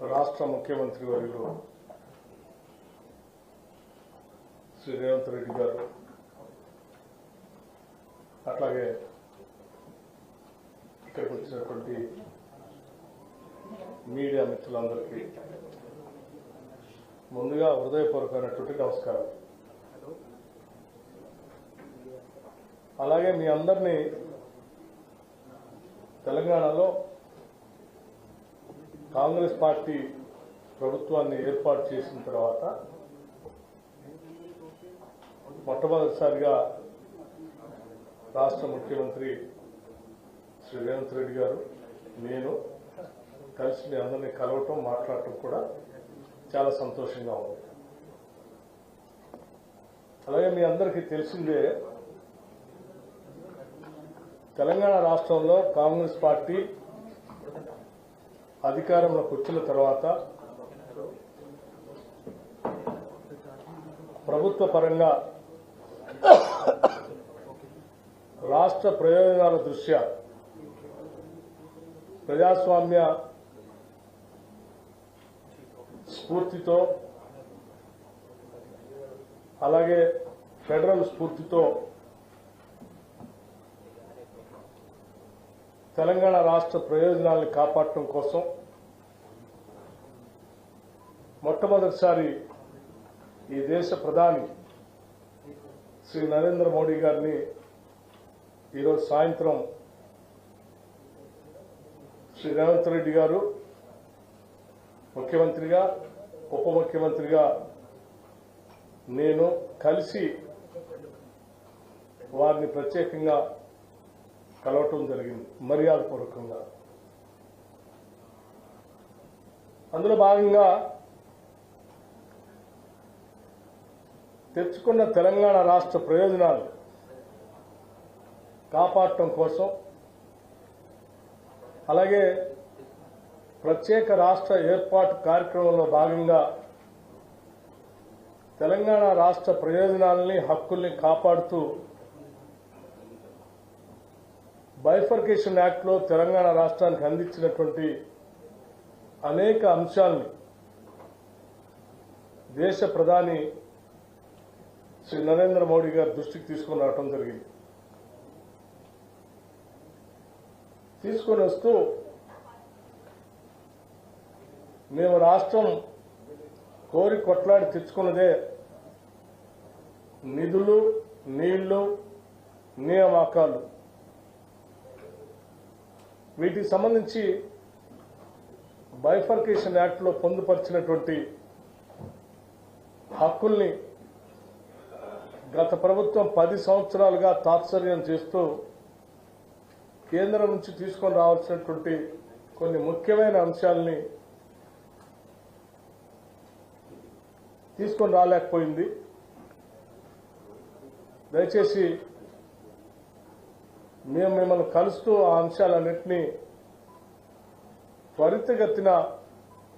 రాష్ట్ర ముఖ్యమంత్రి వర్యులు శ్రీ రేవంత్ రెడ్డి గారు అట్లాగే ఇక్కడికి వచ్చినటువంటి మీడియా మిత్రులందరికీ ముందుగా హృదయపూర్వకమైనటువంటి నమస్కారం. అలాగే మీ అందరినీ తెలంగాణలో కాంగ్రెస్ పార్టీ ప్రభుత్వాన్ని ఏర్పాటు చేసిన తర్వాత మొట్టమొదటిసారిగా రాష్ట్ర ముఖ్యమంత్రి శ్రీ రేవంత్ రెడ్డి గారు నేను కలిసి మీ అందరినీ కలవటం మాట్లాడటం కూడా చాలా సంతోషంగా ఉంది. అలాగే మీ అందరికీ తెలిసిందే తెలంగాణ రాష్ట్రంలో కాంగ్రెస్ పార్టీ అధికారంలోకి వచ్చిన తర్వాత ప్రభుత్వ పరంగా రాష్ట్ర ప్రయోజనాల దృష్ట్యా ప్రజాస్వామ్య స్ఫూర్తితో అలాగే ఫెడరల్ స్ఫూర్తితో తెలంగాణ రాష్ట్ర ప్రయోజనాలను కాపాడటం కోసం మొట్టమొదటిసారి ఈ దేశ ప్రధాని శ్రీ నరేంద్ర మోడీ గారిని ఈరోజు సాయంత్రం శ్రీ రేవంత్ రెడ్డి గారు ముఖ్యమంత్రిగా ఉప ముఖ్యమంత్రిగా నేను కలిసి వారిని ప్రత్యేకంగా కలవటం జరిగింది మర్యాదపూర్వకంగా. అందులో భాగంగా తెచ్చుకున్న తెలంగాణ రాష్ట్ర ప్రయోజనాలు కాపాడటం కోసం అలాగే ప్రత్యేక రాష్ట్ర ఏర్పాటు కార్యక్రమంలో భాగంగా తెలంగాణ రాష్ట్ర ప్రయోజనాలని హక్కుల్ని కాపాడుతూ బైఫర్కేషన్ యాక్ట్లో తెలంగాణ రాష్ట్రానికి అందించినటువంటి అనేక అంశాలని దేశ ప్రధాని శ్రీ నరేంద్ర మోడీ గారి దృష్టికి తీసుకొని రావటం జరిగింది. తీసుకొని వస్తూ మేము రాష్ట్రం కోరి కొట్లాడి తెచ్చుకున్నదే నిధులు నీళ్ళు నియామకాలు. వీటికి సంబంధించి బైఫర్కేషన్ యాక్ట్లో పొందుపరిచినటువంటి హక్కుల్ని గత ప్రభుత్వం పది సంవత్సరాలుగా తాత్సర్యం చేస్తూ కేంద్రం నుంచి తీసుకొని రావాల్సినటువంటి కొన్ని ముఖ్యమైన అంశాలని తీసుకొని రాలేకపోయింది. దయచేసి మేము మిమ్మల్ని కలుస్తూ ఆ అంశాలన్నింటినీ త్వరితగతిన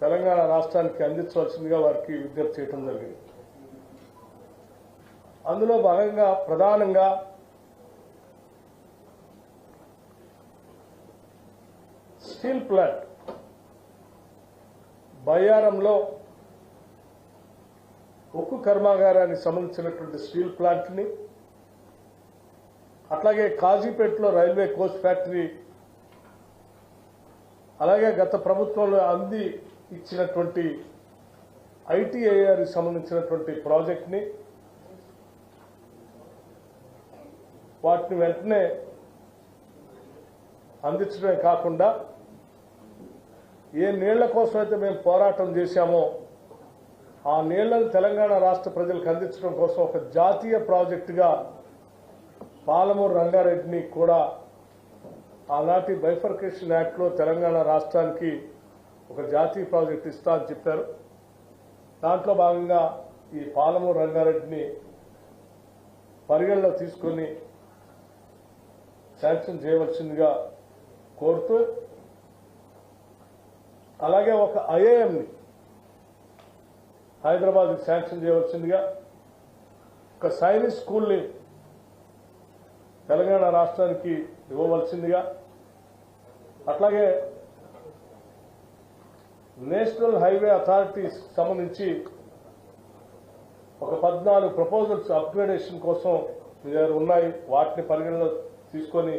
తెలంగాణ రాష్ట్రానికి అందించవలసిందిగా వారికి విజ్ఞప్తి చేయడం జరిగింది. అందులో భాగంగా ప్రధానంగా స్టీల్ ప్లాంట్ బయ్యారంలో ఉక్కు కర్మాగారానికి సంబంధించినటువంటి స్టీల్ ప్లాంట్ని అట్లాగే కాజీపేటలో రైల్వే కోచ్ ఫ్యాక్టరీ అలాగే గత ప్రభుత్వంలో అంది ఇచ్చినటువంటి ఐటీఐఆర్కి సంబంధించినటువంటి ప్రాజెక్ట్ని వాటిని వెంటనే అందించడమే కాకుండా ఏ నీళ్ళ కోసం అయితే మేము పోరాటం చేశామో ఆ నీళ్ళను తెలంగాణ రాష్ట్ర ప్రజలకు అందించడం కోసం ఒక జాతీయ ప్రాజెక్టుగా పాలమూరు రంగారెడ్డిని కూడా ఆనాటి బైఫర్కేషన్ యాక్ట్లో తెలంగాణ రాష్ట్రానికి ఒక జాతీయ ప్రాజెక్ట్ ఇస్తా అని చెప్పారు. దాంట్లో భాగంగా ఈ పాలమూరు రంగారెడ్డిని పరిగణలో తీసుకొని శాంక్షన్ చేయవలసిందిగా కోరుతూ అలాగే ఒక ఐఏఎంని హైదరాబాద్కి శాంక్షన్ చేయవలసిందిగా ఒక సైనిక్ స్కూల్ని తెలంగాణ రాష్ట్రానికి ఇవ్వవలసిందిగా అట్లాగే నేషనల్ హైవే అథారిటీస్ సంబంధించి ఒక పద్నాలుగు ప్రపోజల్స్ అప్గ్రేడేషన్ కోసం మీ దగ్గర ఉన్నాయి. వాటిని పరిగణలో తీసుకొని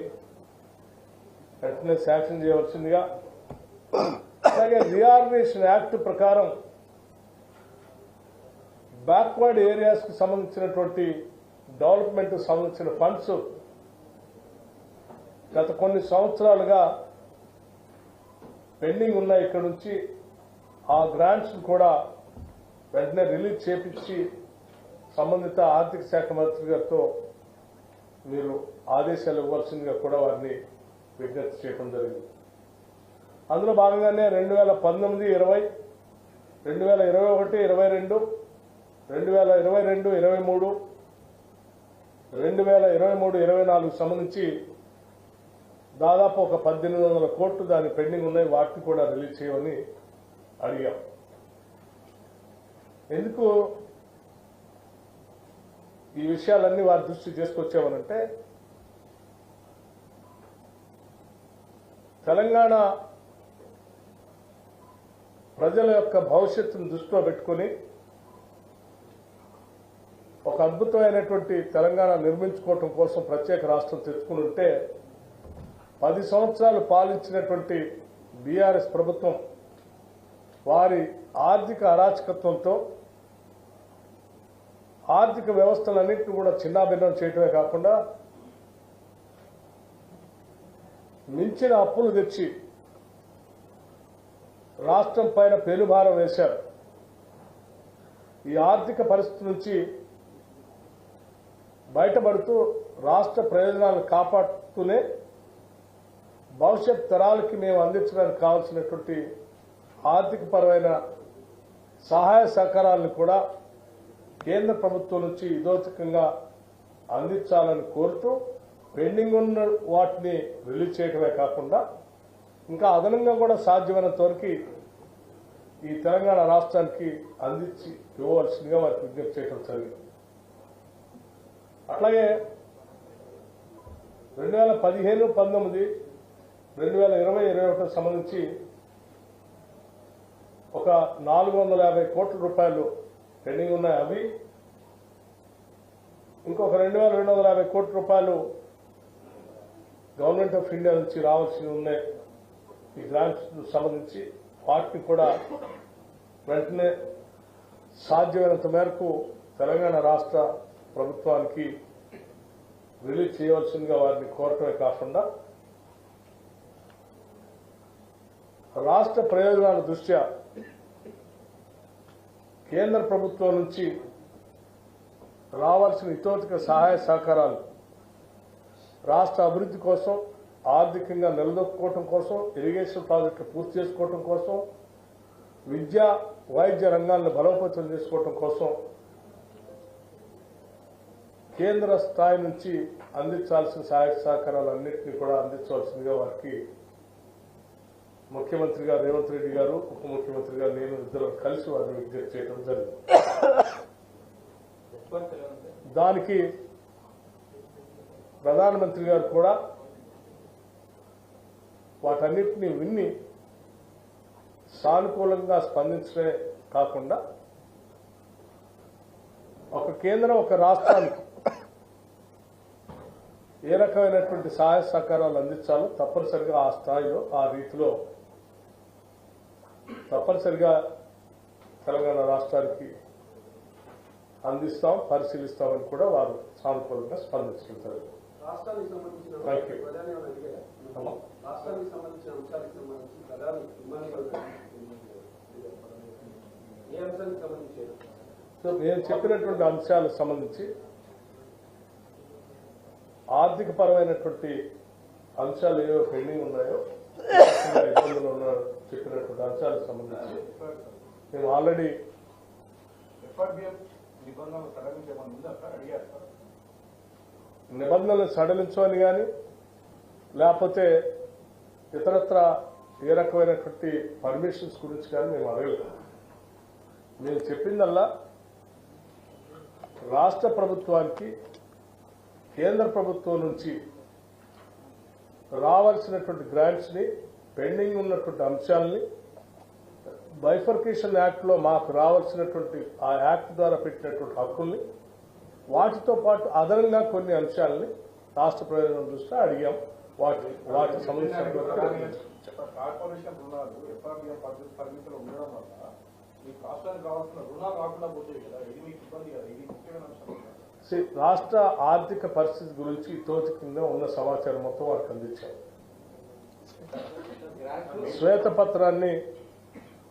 వెంటనే శాంక్షన్ చేయవలసిందిగా. అలాగే రియార్గనేషన్ యాక్ట్ ప్రకారం బ్యాక్వర్డ్ ఏరియాస్కి సంబంధించినటువంటి డెవలప్మెంట్కు సంబంధించిన ఫండ్స్ గత కొన్ని సంవత్సరాలుగా పెండింగ్ ఉన్నాయి ఇక్కడ నుంచి. ఆ గ్రాంట్స్ కూడా వెంటనే రిలీజ్ చేపించి సంబంధిత ఆర్థిక శాఖ మంత్రి గారితో మీరు ఆదేశాలు ఇవ్వాల్సిందిగా కూడా వారిని విజ్ఞప్తి చేయడం జరిగింది. అందులో భాగంగానే రెండు వేల పంతొమ్మిది ఇరవై రెండు వేల ఇరవై ఒకటి ఇరవై రెండు రెండు వేల ఇరవై రెండు ఇరవై మూడు రెండు వేల ఇరవై మూడు ఇరవై నాలుగు సంబంధించి దాదాపు ఒక పద్దెనిమిది వందల కోట్లు దాని పెండింగ్ ఉన్నాయి వాటిని కూడా రిలీజ్ చేయమని అడిగాం. ఎందుకు ఈ విషయాలన్నీ వారి దృష్టి తీసుకొచ్చామనంటే తెలంగాణ ప్రజల యొక్క భవిష్యత్తును దృష్టిలో పెట్టుకొని ఒక అద్భుతమైనటువంటి తెలంగాణ నిర్మించుకోవటం కోసం ప్రత్యేక రాష్ట్రం తెచ్చుకుని ఉంటే పది సంవత్సరాలు పాలించినటువంటి బీఆర్ఎస్ ప్రభుత్వం వారి ఆర్థిక అరాచకత్వంతో ఆర్థిక వ్యవస్థలన్నింటినీ కూడా చిన్నాభిన్నం చేయటమే కాకుండా మించిన అప్పులు తెచ్చి రాష్ట్రం పైన పెనుభారం వేశారు. ఈ ఆర్థిక పరిస్థితి నుంచి బయటపడుతూ రాష్ట్ర ప్రయోజనాలను కాపాడుతూనే భవిష్యత్ తరాలకి మేము అందించడానికి కావాల్సినటువంటి ఆర్థిక పరమైన సహాయ సహకారాలను కూడా కేంద్ర ప్రభుత్వం నుంచి ఇదోచకంగా అందించాలని కోరుతూ పెండింగ్ ఉన్న వాటిని రిలీజ్ చేయడమే కాకుండా ఇంకా అదనంగా కూడా సాధ్యమైనంత వరకు ఈ తెలంగాణ రాష్ట్రానికి అందించి ఇవ్వవలసిందిగా వారికి విజ్ఞప్తి చేయడం జరిగింది. అట్లాగే రెండు వేల పదిహేను పంతొమ్మిది రెండు వేల ఇరవై ఇరవై ఒకటికి సంబంధించి ఒక నాలుగు వందల యాభై కోట్ల రూపాయలు పెండింగ్ ఉన్నాయి అవి? ఇంకొక రెండు వేల రెండు వందల యాభై కోట్ల రూపాయలు గవర్నమెంట్ ఆఫ్ ఇండియా నుంచి రావాల్సి ఉన్నాయి ఈ గ్రాంట్స్ సంబంధించి వాటిని కూడా వెంటనే సాధ్యమైనంత మేరకు తెలంగాణ రాష్ట్ర ప్రభుత్వానికి రిలీజ్ చేయవలసిందిగా వారిని కోరటమే కాకుండా రాష్ట్ర ప్రయోజనాల దృష్ట్యా కేంద్ర ప్రభుత్వం నుంచి రావాల్సిన ఇతోతిక సహాయ సహకారాలు రాష్ట్ర అభివృద్ధి కోసం ఆర్థికంగా నిలదొక్కుకోవటం కోసం ఇరిగేషన్ ప్రాజెక్టులు పూర్తి చేసుకోవటం కోసం విద్యా వైద్య రంగాలను బలోపేతం చేసుకోవటం కోసం కేంద్ర స్థాయి నుంచి అందించాల్సిన సహాయ సహకారాలన్నింటినీ కూడా అందించవలసిందిగా వారికి ముఖ్యమంత్రి గారు రేవంత్ రెడ్డి గారు ఉప ముఖ్యమంత్రి గారు నేను ఇద్దరు కలిసి వారిని విజ్ఞప్తి చేయడం జరిగింది. దానికి ప్రధానమంత్రి గారు కూడా వాటన్నిటిని విన్ని సానుకూలంగా స్పందించడమే కాకుండా ఒక కేంద్రం ఒక రాష్ట్రానికి ఏ రకమైనటువంటి సహాయ సహకారాలు అందించాలో తప్పనిసరిగా ఆ స్థాయిలో ఆ రీతిలో తప్పనిసరిగా తెలంగాణ రాష్ట్రానికి అందిస్తాం పరిశీలిస్తామని కూడా వారు సానుకూలంగా స్పందించుకుంటారు సో నేను చెప్పినటువంటి అంశాలకు సంబంధించి ఆర్థిక పరమైనటువంటి అంశాలు ఏవో పెండింగ్ ఉన్నాయో ఇబ్బందులు ఉన్న చెప్పినటువంటి అంశాలకు సంబంధించి. మేము ఆల్రెడీ నిబంధనలు సడలించమని కానీ లేకపోతే ఇతరత్ర ఏ రకమైనటువంటి పర్మిషన్స్ గురించి కానీ మేము అడగలేదు. మేము చెప్పిందల్లా రాష్ట్ర ప్రభుత్వానికి కేంద్ర ప్రభుత్వం నుంచి రావాల్సినటువంటి గ్రాంట్స్ని పెండింగ్ ఉన్నటువంటి అంశాలని బైఫర్కేషన్ యాక్ట్లో మాకు రావాల్సినటువంటి ఆ యాక్ట్ ద్వారా పెట్టినటువంటి హక్కుల్ని వాటితో పాటు అదనంగా కొన్ని అంశాలని రాష్ట్ర ప్రయోజనం దృష్ట్యా అడిగాం. వాటి. సి- రాష్ట్ర ఆర్థిక పరిస్థితి గురించి తోచి కింద ఉన్న సమాచారం మొత్తం వారికి అందించాం. శ్వేతపత్రాన్ని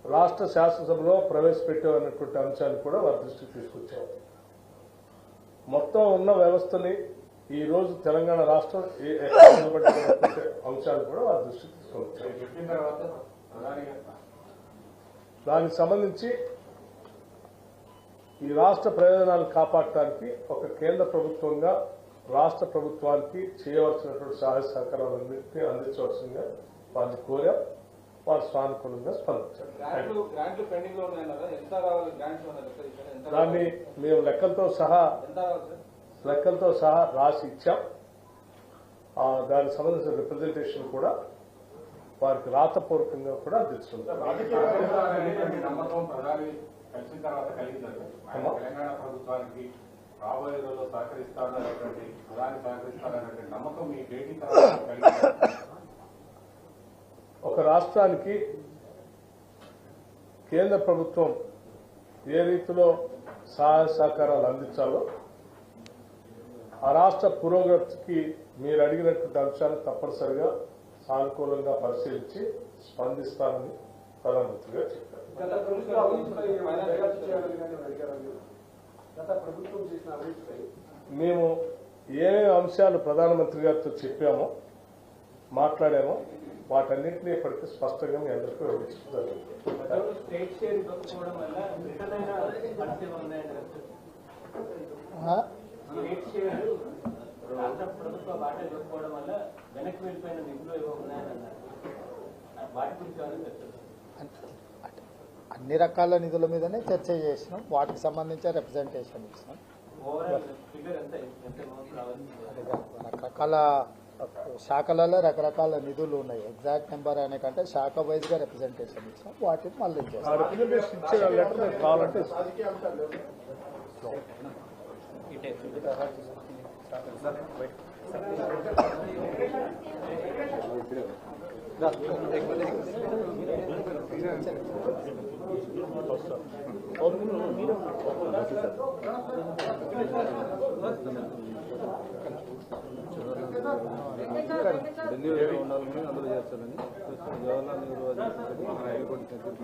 రాష్ట్ర శాసనసభలో ప్రవేశపెట్టామన్నటువంటి అంశాన్ని కూడా వారి దృష్టికి తీసుకొచ్చాం మొత్తం ఉన్న వ్యవస్థని ఈ రోజు తెలంగాణ రాష్ట్రం అంశాలు కూడా వారి దృష్టికి తీసుకొచ్చాం దానికి సంబంధించి ఈ రాష్ట్ర ప్రయోజనాలు కాపాడటానికి ఒక కేంద్ర ప్రభుత్వంగా రాష్ట్ర ప్రభుత్వానికి చేయవలసినటువంటి సహాయ సహకారాలన్నింటినీ అందించవలసిందిగా వారిని కోరాం. వారు సానుకూలంగా స్పందించారు దాన్ని? మేము లెక్కలతో సహా లెక్కలతో సహా రాసి ఇచ్చాం. ఆ దానికి సంబంధించిన రిప్రజెంటేషన్ కూడా వారికి రాతపూర్వకంగా కూడా కలిసిన తర్వాత కలిగిందండి అమ్మా. తెలంగాణ ప్రభుత్వానికి రాబోయే రోజుల్లో సహకరిస్తారనేటువంటి ప్రధాని సహకరిస్తారనేటువంటి నమ్మకం మీ భేటీ ఒక రాష్ట్రానికి కేంద్ర ప్రభుత్వం ఏ రీతిలో సహాయ సహకారాలు అందించాలో ఆ రాష్ట్ర పురోగతికి మీరు అడిగినటువంటి అంశాలు తప్పనిసరిగా సానుకూలంగా పరిశీలించి స్పందిస్తానని ప్రధానమంత్రి గారు చెప్పారు. మేము ఏమేమి అంశాలు ప్రధానమంత్రి గారితో చెప్పామో మాట్లాడామో వాటన్నింటినీ ఇప్పటికీ స్పష్టంగా మీ అందరికీ ఇవ్వకపోవడం వల్ల రాష్ట్ర ప్రభుత్వ ఇవ్వకపోవడం వెనక్కి వెళ్ళిపోయిన నిధులు ఏవో ఉన్నాయని అన్నారు. వాటి గురించి ఏమైనా చర్చ అన్ని రకాల నిధుల మీదనే చర్చ చేసినాం. వాటికి సంబంధించిన రిప్రజెంటేషన్ ఇచ్చినాం. ఓవరాల్ ఫిగర్ ఎంత ఎంత అమౌంట్ రావాలి? అది రకరకాల శాఖలలో రకరకాల నిధులు ఉన్నాయి. ఎగ్జాక్ట్ నెంబర్ అనే కంటే శాఖ వైజ్గా రిప్రజెంటేషన్ ఇచ్చినాం. వాటిని మళ్ళీ ఆ చేస్తాం రిప్రజెంటేషన్ ఇచ్చిన లెటర్ మీకు కావాలంటే ఇస్తాను. రాజకీయ అంశాలు లేవు. ఢిల్లీలో ఉండాలని అందులో చేస్తారని జవహర్లాల్ నెహ్రూ అది మన ఎయిర్పోర్ట్ ఇప్పుడు